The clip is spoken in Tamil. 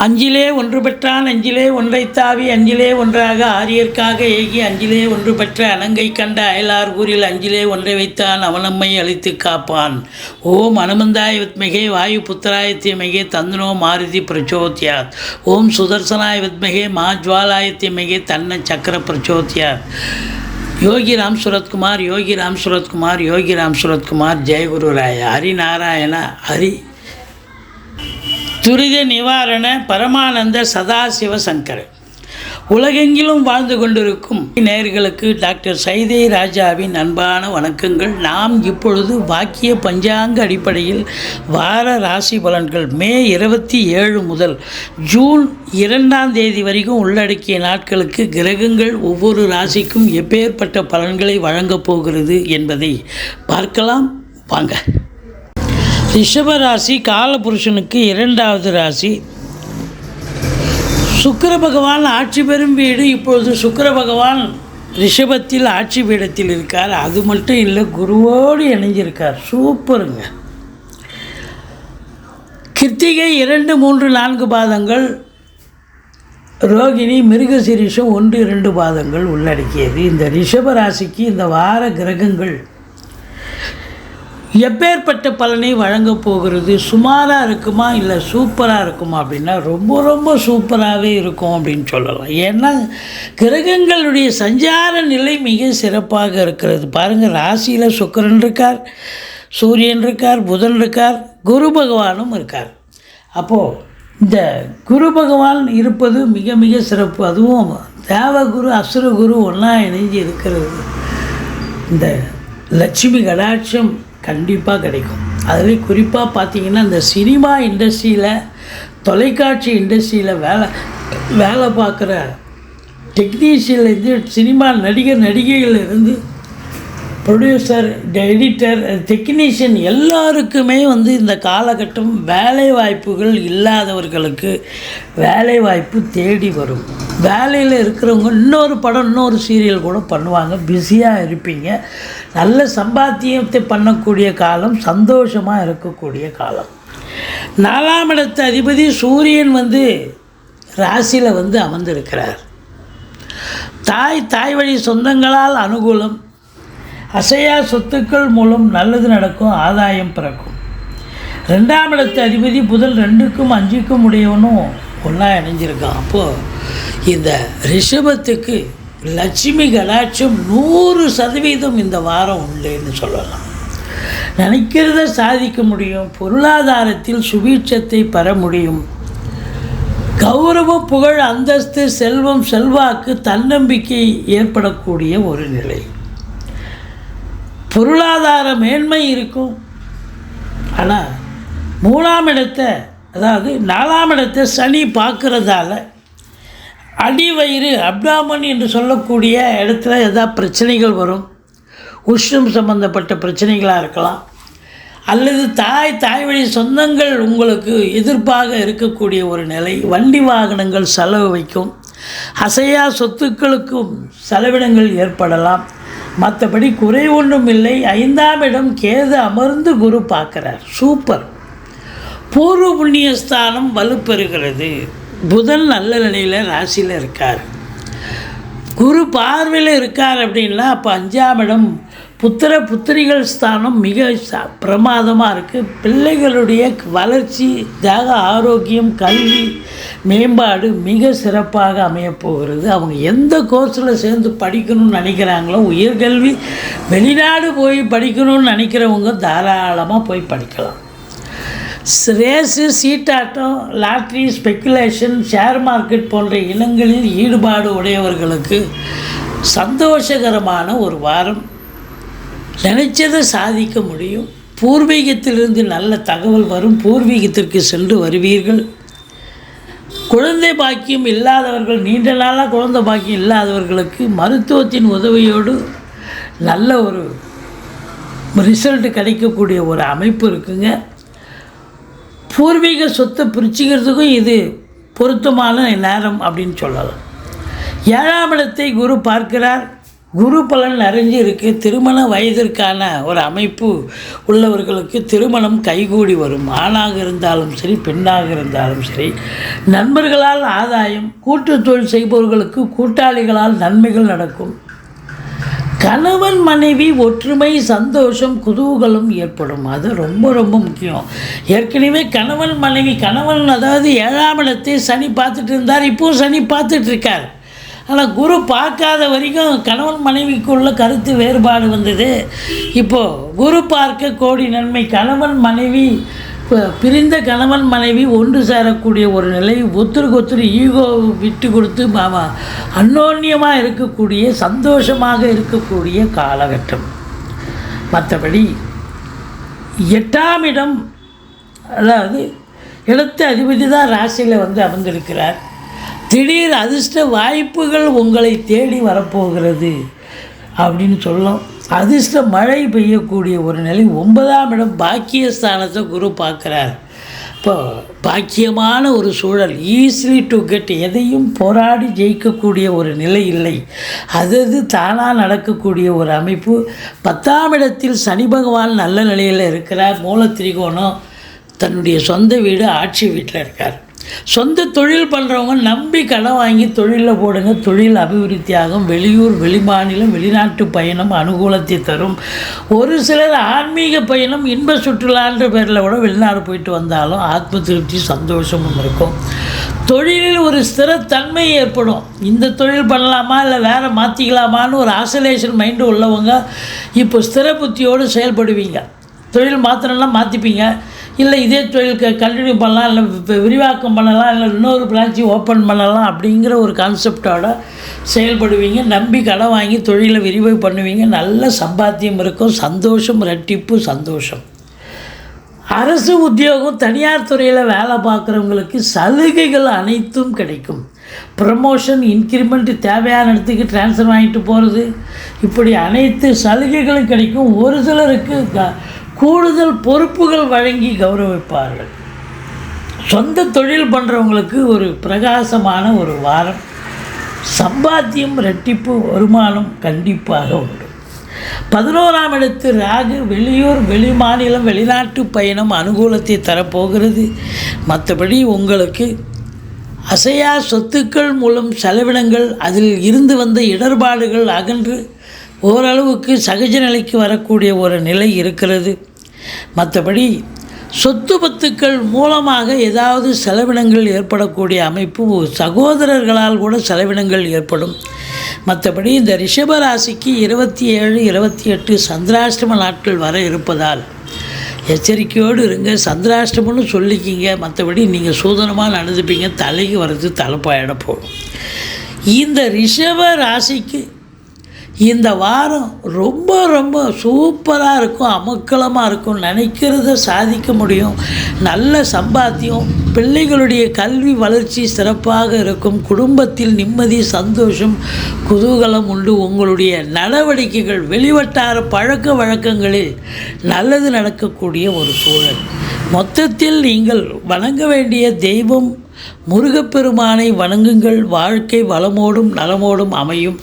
அஞ்சிலே ஒன்று பெற்றான் அஞ்சிலே ஒன்றைத் தாவி அஞ்சிலே ஒன்றாக ஆரியர்க்காக ஏகி அஞ்சிலே ஒன்று பெற்ற அலங்கை கண்ட அயலார் ஊரில் அஞ்சிலே ஒன்றை வைத்தான் அவனம்மை அழித்து காப்பான். ஓம் அனுமந்தாய வித்மகே வாயு புத்திராய தீமகே தந்தனோ மாருதி பிரச்சோத்யாத். ஓம் சுதர்சனாய வித்மகே மா ஜுவாலாய தன்ன சக்கர பிரச்சோத்யாத். யோகி ராம் சுரத்குமார் யோகி ராம் சுரத்குமார் யோகி ராம் சுரத்குமார் ஜெயகுரு ராய ஹரிநாராயண ஹரி துரித நிவாரண பரமானந்த சதாசிவ சங்கர் உலகெங்கிலும் வாழ்ந்து கொண்டிருக்கும் நேர்களுக்கு டாக்டர் சைதே ராஜாவின் அன்பான வணக்கங்கள். நாம் இப்பொழுது வாக்கிய பஞ்சாங்க அடிப்படையில் வார ராசி பலன்கள் மே இருபத்தி ஏழு முதல் ஜூன் இரண்டாம் தேதி வரைக்கும் உள்ளடக்கிய நாட்களுக்கு கிரகங்கள் ஒவ்வொரு ராசிக்கும் எப்பேற்பட்ட பலன்களை வழங்கப் போகிறது என்பதை பார்க்கலாம். வாங்க. ரிஷப ராசி காலபுருஷனுக்கு இரண்டாவது ராசி. சுக்கர பகவான் ஆட்சி பெறும் வீடு. இப்பொழுது சுக்கர பகவான் ரிஷபத்தில் ஆட்சி பீடத்தில் இருக்கார். அது மட்டும் இல்லை குருவோடு இணைஞ்சிருக்கார். சூப்பருங்க. கிருத்திகை இரண்டு மூன்று நான்கு பாதங்கள். ரோகிணி மிருகசிரீஷம் ஒன்று இரண்டு பாதங்கள் உள்ளடக்கியது. இந்த ரிஷப ராசிக்கு இந்த வார கிரகங்கள் எப்பேற்பட்ட பலனை வழங்கப் போகிறது? சுமாராக இருக்குமா? இல்லை சூப்பராக இருக்குமா? அப்படின்னா ரொம்ப ரொம்ப சூப்பராகவே இருக்கும் அப்படின்னு சொல்லலாம். ஏன்னா கிரகங்களுடைய சஞ்சார நிலை மிக சிறப்பாக இருக்கிறது. பாருங்கள் ராசியில் சுக்கரன் இருக்கார் சூரியன் இருக்கார் புதன் இருக்கார் குரு பகவானும் இருக்கார். அப்போது இந்த குரு பகவான் இருப்பது மிக மிக சிறப்பு. அதுவும் தேவகுரு அசுரகுரு ஒன்றா இணைஞ்சு இருக்கிறது. இந்த லட்சுமி கடாட்சம் கண்டிப்பாக கிடைக்கும். அதுலேயும் குறிப்பாக பார்த்தீங்கன்னா இந்த சினிமா இண்டஸ்ட்ரியில் தொலைக்காட்சி இண்டஸ்ட்ரியில் வேலை வேலை பார்க்குற டெக்னீஷியன்லேருந்து சினிமா நடிகர் நடிகைகள்லேருந்து இருந்து ப்ரொடியூசர் எடிட்டர் டெக்னீஷியன் எல்லாருக்குமே வந்து இந்த காலகட்டம் வேலை வாய்ப்புகள் இல்லாதவர்களுக்கு வேலை வாய்ப்பு தேடி வரும். வேலையில் இருக்கிறவங்க இன்னொரு படம் இன்னொரு சீரியல் கூட பண்ணுவாங்க. பிஸியாக இருப்பீங்க. நல்ல சம்பாத்தியத்தை பண்ணக்கூடிய காலம் சந்தோஷமாக இருக்கக்கூடிய காலம். நாலாம் இடத்து அதிபதி சூரியன் வந்து ராசியில் வந்து அமர்ந்திருக்கிறார். தாய் தாய் வழி சொந்தங்களால் அனுகூலம் அசையா சொத்துக்கள் மூலம் நல்லது நடக்கும் ஆதாயம் பிறக்கும். ரெண்டாம் இடத்து அதிபதி புதன் ரெண்டுக்கும் அஞ்சுக்கும் உடையவனும் ஒன்றா இணைஞ்சிருக்கான். அப்போது இந்த ரிஷபத்துக்கு லட்சுமி கலாட்சம் நூறு சதவீதம் இந்த வாரம் உண்டுன்னு சொல்லலாம். நினைக்கிறத சாதிக்க முடியும் பொருளாதாரத்தில் சுபீட்சத்தை பெற முடியும். கௌரவ புகழ் அந்தஸ்து செல்வம் செல்வாக்கு தன்னம்பிக்கை ஏற்படக்கூடிய ஒரு நிலை. பொருளாதார மேன்மை இருக்கும். ஆனால் மூணாம் இடத்தை அதாவது நாலாம் இடத்தை சனி பார்க்குறதால அடிவயிறு அப்டாமன் என்று சொல்லக்கூடிய இடத்துல எதாவது பிரச்சனைகள் வரும். உஷ்ணம் சம்பந்தப்பட்ட பிரச்சனைகளாக இருக்கலாம். அல்லது தாய் தாய் வழி சொந்தங்கள் உங்களுக்கு எதிர்ப்பாக இருக்கக்கூடிய ஒரு நிலை. வண்டி வாகனங்கள் செலவு வைக்கும். அசையா சொத்துக்களுக்கும் செலவினங்கள் ஏற்படலாம். மற்றபடி குறை ஒன்றும் இல்லை. ஐந்தாம் இடம் கேது அமர்ந்து குரு பார்க்குறார். சூப்பர். பூர்வ புண்ணியஸ்தானம் வலுப்பெறுகிறது. புதன் நல்ல நிலையில் ராசியில் இருக்கார். குரு பார்வையில் இருக்கார் அப்படின்னா அப்போ அஞ்சாம் இடம் புத்திர புத்திரிகள் ஸ்தானம் மிக ச- பிரமாதமாக இருக்குது பிள்ளைகளுடைய வளர்ச்சி தேக ஆரோக்கியம் கல்வி மேம்பாடு மிக சிறப்பாக அமையப் போகிறது. அவங்க எந்த கோர்ஸில் சேர்ந்து படிக்கணும்னு நினைக்கிறாங்களோ உயர்கல்வி வெளிநாடு போய் படிக்கணும்னு நினைக்கிறவங்க தாராளமாக போய் படிக்கலாம். ரேஸு சீட்டாட்டம் லாட்ரி ஸ்பெக்குலேஷன் ஷேர் மார்க்கெட் போன்ற இனங்களில் ஈடுபாடு உடையவர்களுக்கு சந்தோஷகரமான ஒரு வாரம். நினைச்சதை சாதிக்க முடியும். பூர்வீகத்திலிருந்து நல்ல தகவல் வரும். பூர்வீகத்திற்கு சென்று வருவீர்கள். குழந்தை பாக்கியம் இல்லாதவர்கள் நீண்ட நாளாக குழந்தை பாக்கியம் இல்லாதவர்களுக்கு மருத்துவத்தின் உதவியோடு நல்ல ஒரு ரிசல்ட் கிடைக்கக்கூடிய ஒரு அமைப்பு இருக்குங்க. பூர்வீக சொத்தை பிரிச்சுக்கிறதுக்கும் இது பொருத்தமான நேரம் அப்படின்னு சொல்லலாம். ஏழாம் இடத்தை குரு பார்க்கிறார். குரு பலன் நிறைஞ்சு இருக்கு திருமண வயதிற்கான ஒரு அமைப்பு உள்ளவர்களுக்கு திருமணம் கைகூடி வரும். ஆணாக இருந்தாலும் சரி பெண்ணாக இருந்தாலும் சரி நண்பர்களால் ஆதாயம் கூட்டு தொழில் செய்பவர்களுக்கு கூட்டாளிகளால் நன்மைகள் நடக்கும். கணவன் மனைவி ஒற்றுமை சந்தோஷம் குதூகலம் ஏற்படும். அது ரொம்ப ரொம்ப முக்கியம். ஏற்கனவே கணவன் மனைவி கணவன் அதாவது ஏழாம் இடத்தை சனி பார்த்துட்டு இருந்தார். இப்போது சனி பார்த்துட்ருக்கார் இருக்கார். ஆனால் குரு பார்க்காத வரைக்கும் கணவன் மனைவிக்குள்ள கருத்து வேறுபாடு வந்தது. இப்போது குரு பார்க்க கோடி நன்மை கணவன் மனைவி பிரிந்த கணவன் மனைவி ஒன்று சேரக்கூடிய ஒரு நிலை ஒத்துருக்கு ஒத்துரு ஈகோ விட்டு கொடுத்து மாமா அந்யோன்யமாக இருக்கக்கூடிய சந்தோஷமாக இருக்கக்கூடிய காலகட்டம். மற்றபடி எட்டாம் இடம் அதாவது இடத்து அதிபதி தான் ராசியில் வந்து அமர்ந்திருக்கிறார். திடீர் அதிர்ஷ்ட வாய்ப்புகள் உங்களை தேடி வரப்போகிறது அப்படின்னு சொல்லலாம். அதிர்ஷ்ட மழை பெய்யக்கூடிய ஒரு நிலை ஒன்பதாம் இடம் பாக்கியஸ்தானத்தை குரு பார்க்குறார். இப்போ பாக்கியமான ஒரு சூழல் ஈஸிலி டு கெட் எதையும் போராடி ஜெயிக்கக்கூடிய ஒரு நிலை இல்லை. அது அது தானாக நடக்கக்கூடிய ஒரு அமைப்பு. பத்தாம் இடத்தில் சனி பகவான் நல்ல நிலையில் இருக்கிறார். மூல திரிகோணம் தன்னுடைய சொந்த வீடு ஆட்சி வீட்டில் இருக்கார். சொந்த தொழில் பண்ணுறவங்க நம்பி கடன் வாங்கி தொழிலில் போடுங்க. தொழில் அபிவிருத்தியாகும். வெளியூர் வெளிமாநிலம் வெளிநாட்டு பயணம் அனுகூலத்தை தரும். ஒரு சிலர் ஆன்மீக பயணம் இன்ப சுற்றுலான்ற பேரில் கூட வெளிநாடு போயிட்டு வந்தாலும் ஆத்ம திருப்தி சந்தோஷமும் இருக்கும். தொழிலில் ஒரு ஸ்திரத்தன்மை ஏற்படும். இந்த தொழில் பண்ணலாமா இல்லை வேறு மாற்றிக்கலாமான்னு ஒரு ஆசோலேஷன் மைண்டு உள்ளவங்க இப்போ ஸ்திர புத்தியோடு செயல்படுவீங்க. தொழில் மாற்றணும்னா மாற்றிப்பீங்க இல்லை இதே தொழில் கண்டினியூ பண்ணலாம் இல்லை விரிவாக்கம் பண்ணலாம் இல்லை இன்னொரு பிரான்ச்சு ஓப்பன் பண்ணலாம் அப்படிங்கிற ஒரு கான்செப்டோட செயல்படுவீங்க. நம்பி கடை வாங்கி தொழிலை விரிவு பண்ணுவீங்க. நல்ல சம்பாத்தியம் இருக்கும். சந்தோஷம் ரெட்டிப்பு சந்தோஷம். அரசு உத்தியோகம் தனியார் துறையில் வேலை பார்க்குறவங்களுக்கு சலுகைகள் அனைத்தும் கிடைக்கும். ப்ரமோஷன் இன்க்ரிமெண்ட் தேவையான இடத்துக்கு ட்ரான்ஸ்ஃபர் வாங்கிட்டு போகிறது இப்படி அனைத்து சலுகைகளும் கிடைக்கும். ஒரு சிலருக்கு க- கூடுதல் பொறுப்புகள் வழங்கி கௌரவிப்பார்கள். சொந்த தொழில் பண்ணுறவங்களுக்கு ஒரு பிரகாசமான ஒரு வாரம் சம்பாத்தியம் ரெட்டிப்பு வருமானம் கண்டிப்பாக உண்டு. பதினோராம் இடத்து ராகு வெளியூர் வெளிமாநிலம் வெளிநாட்டு பயணம் அனுகூலத்தை தரப்போகிறது. மற்றபடி உங்களுக்கு அசையா சொத்துக்கள் மூலம் செலவினங்கள் அதில் இருந்து வந்த இடர்பாடுகள் அகன்று ஓரளவுக்கு சகஜ நிலைக்கு வரக்கூடிய ஒரு நிலை இருக்கிறது. மற்றபடி சொத்து பத்துக்கள் மூலமாக ஏதாவது செலவினங்கள் ஏற்படக்கூடிய அமைப்பு சகோதரர்களால் கூட செலவினங்கள் ஏற்படும். மற்றபடி இந்த ரிஷபராசிக்கு இருபத்தி ஏழு இருபத்தி எட்டு சந்திராஷ்டம நாட்கள் வர இருப்பதால் எச்சரிக்கையோடு இருங்க. சந்திராஷ்டமம்னு சொல்லிக்கிங்க. மற்றபடி நீங்கள் சூதனமாக நடந்துப்பீங்க. தலைக்கு வர்றது தலைப்பாயிட போகும். இந்த ரிஷப ராசிக்கு இந்த வாரம் ரொம்ப ரொம்ப சூப்பராக இருக்கும் அமுக்கலமாக இருக்கும் நினைக்கிறத சாதிக்க முடியும். நல்ல சம்பாத்தியம் பிள்ளைகளுடைய கல்வி வளர்ச்சி சிறப்பாக இருக்கும் குடும்பத்தில் நிம்மதி சந்தோஷம் குதூகலம் உண்டு. உங்களுடைய நடவடிக்கைகள் வெளிவட்டார பழக்க வழக்கங்களில் நல்லது நடக்கக்கூடிய ஒரு சூழல். மொத்தத்தில் நீங்கள் வணங்க வேண்டிய தெய்வம் முருகப்பெருமானை வணங்குங்கள். வாழ்க்கை வளமோடும் நலமோடும் அமையும்.